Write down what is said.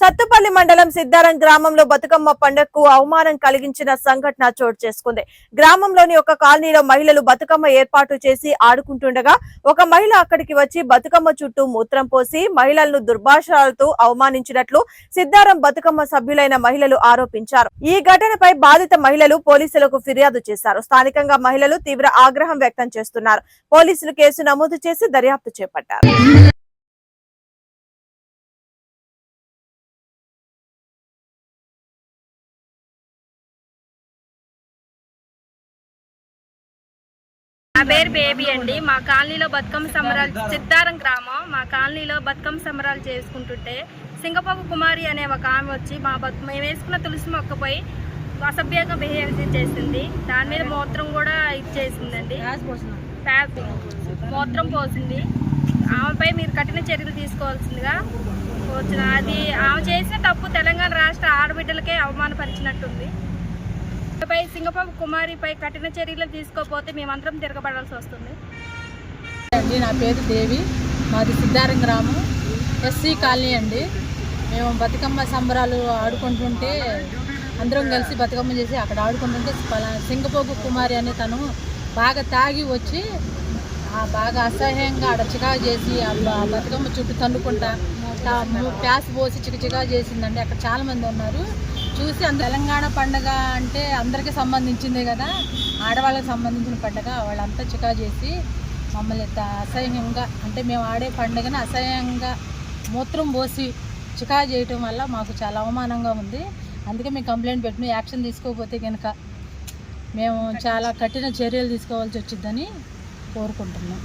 సత్తుపల్లి మండలం సిద్దారం గ్రామంలో బతుకమ్మ పండుగకు అవమానం కలిగించిన సంఘటన చోటు చేసుకుంది. గ్రామంలోని ఒక కాలనీలో మహిళలు బతుకమ్మ ఏర్పాటు చేసి ఆడుకుంటుండగా ఒక మహిళ అక్కడికి వచ్చి బతుకమ్మ చుట్టూ మూత్రం పోసి మహిళలను దుర్భాషాలతో అవమానించినట్లు సిద్దారం బతుకమ్మ సభ్యులైన మహిళలు ఆరోపించారు. ఈ ఘటనపై బాధిత మహిళలు పోలీసులకు ఫిర్యాదు చేశారు. స్థానికంగా మహిళలు తీవ్ర ఆగ్రహం వ్యక్తం చేస్తున్నారు. పోలీసులు కేసు నమోదు చేసి దర్యాప్తు చేపట్టారు. నా పేరు బేబీ అండి. మా కాలనీలో బతుకమ్మ సంబరాలు సిద్ధారం గ్రామం. మా కాలనీలో బతుకమ్మ సంబరాలు చేసుకుంటుంటే సింగపాపు కుమారి అనే ఒక ఆమె వచ్చి మా బతు మేము వేసుకున్న తులసి మొక్కపై అసభ్యంగా బిహేవ్ చేసింది. దాని మీద మూత్రం కూడా ఇచ్చేసిందండి. మూత్రం పోసింది. ఆమెపై మీరు కఠిన చర్యలు తీసుకోవాల్సిందిగా వచ్చిన అది ఆమె చేసిన తప్పు తెలంగాణ రాష్ట్ర ఆడబిడ్డలకే అవమానపరిచినట్టుంది. పై సింగపాపు కుమారిపై కఠిన చర్యలు తీసుకోకపోతే మేమందరం తిరగబడాల్సి వస్తుంది. అండి నా పేరు దేవి. మాది సిద్ధారం గ్రామం. ఎస్సీ కాలనీ అండి. మేము బతుకమ్మ సంబరాలు ఆడుకుంటుంటే అందరం కలిసి బతుకమ్మ చేసి అక్కడ ఆడుకుంటుంటే సింగపోగు కుమారి అనే తను బాగా తాగి వచ్చి బాగా అసహ్యంగా ఆడ చికా చేసి ఆ బతుకమ్మ చుట్టూ తన్నుకుంటా ప్యాస్ పోసి చికచికా చేసిందండి. అక్కడ చాలామంది ఉన్నారు. చూసి తెలంగాణ పండగ అంటే అందరికీ సంబంధించిందే కదా. ఆడవాళ్ళకి సంబంధించిన పండగ. వాళ్ళంతా చికా చేసి మమ్మల్ని అసహ్యంగా అంటే మేము ఆడే పండుగను అసహ్యంగా మూత్రం పోసి చికా చేయటం వల్ల మాకు చాలా అవమానంగా ఉంది. అందుకే మేము కంప్లైంట్ పెట్టిన యాక్షన్ తీసుకోకపోతే కనుక మేము చాలా కఠిన చర్యలు తీసుకోవాల్సి వచ్చిందని కోరుకుంటున్నాం.